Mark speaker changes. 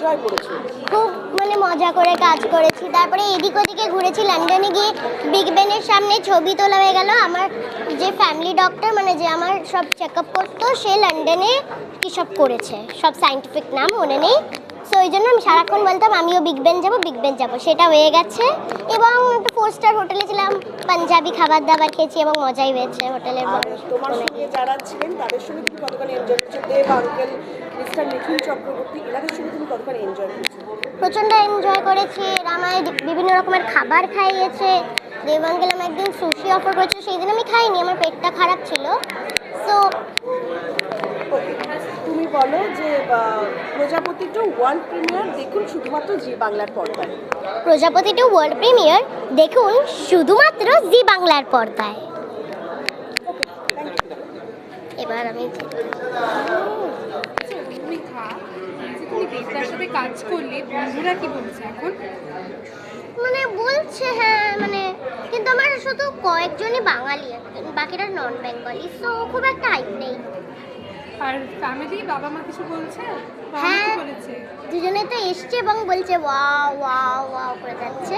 Speaker 1: Enjoy করেছ?
Speaker 2: খুব মানে মজা করে কাজ করেছি। তারপরে এদিক ওদিকে ঘুরেছি লন্ডনে গিয়ে বিগ বেনের সামনে ছবি তোলা হয়ে গেল। আমার যে ফ্যামিলি ডক্টর মানে যে আমার সব চেক আপ করতো সে লন্ডনে কি সব করেছে। সব সাইন্টিফিক নাম মনে নেই। সো ওই জন্য আমি সারাক্ষণ বলতাম আমিও বিগ বেন যাব বিগ বেন যাব। সেটা হয়ে গেছে। এবং একটা ফোর স্টার হোটেলে ছিলাম পাঞ্জাবি খাবার দাবার খেয়েছি এবং মজাই হয়েছে হোটেলের
Speaker 1: তোমার সঙ্গে যারা ছিলেন তাদের সঙ্গে তুমি কতখানি এনজয় করছ? দেব আঙ্কেল মিস্টার চক্রবর্তী এনাদের সঙ্গে তুমি এনজয় করছ?
Speaker 2: প্রচণ্ড এনজয় করেছি। এরা আমায় বিভিন্ন রকমের খাবার খাইয়েছে। দেবাঙ্গেল আমি একদিন সুশি অফার করেছিল সেই দিন আমি খাইনি আমার পেটটা খারাপ ছিল। সো
Speaker 1: তুমি বলো যে প্রজাপতি প্রজাপতিটা ওয়ার্ল্ড প্রিমিয়ার দেখুন শুধুমাত্র জি বাংলার পর্দায়।
Speaker 2: প্রজাপতি টু ওয়ার্ল্ড প্রিমিয়ার দেখুন শুধুমাত্র জি বাংলার পর্দায়। এবার আমি
Speaker 3: দেবদার সাথে কাজ করলে বন্ধুরা কি বলছে এখন?
Speaker 2: মানে বলছে হ্যাঁ মানে কিন্তু আমার শুধু কয়েকজনই বাঙালি বাকিরা নন বেঙ্গলি সো খুব একটা হাইপ নেই।
Speaker 3: আর ফ্যামিলি বাবা মা কিছু বলছে?
Speaker 2: হ্যাঁ। দুজনে তো এসছে এবং বলছে ওয়াও ওয়াও ওয়াও করে যাচ্ছে।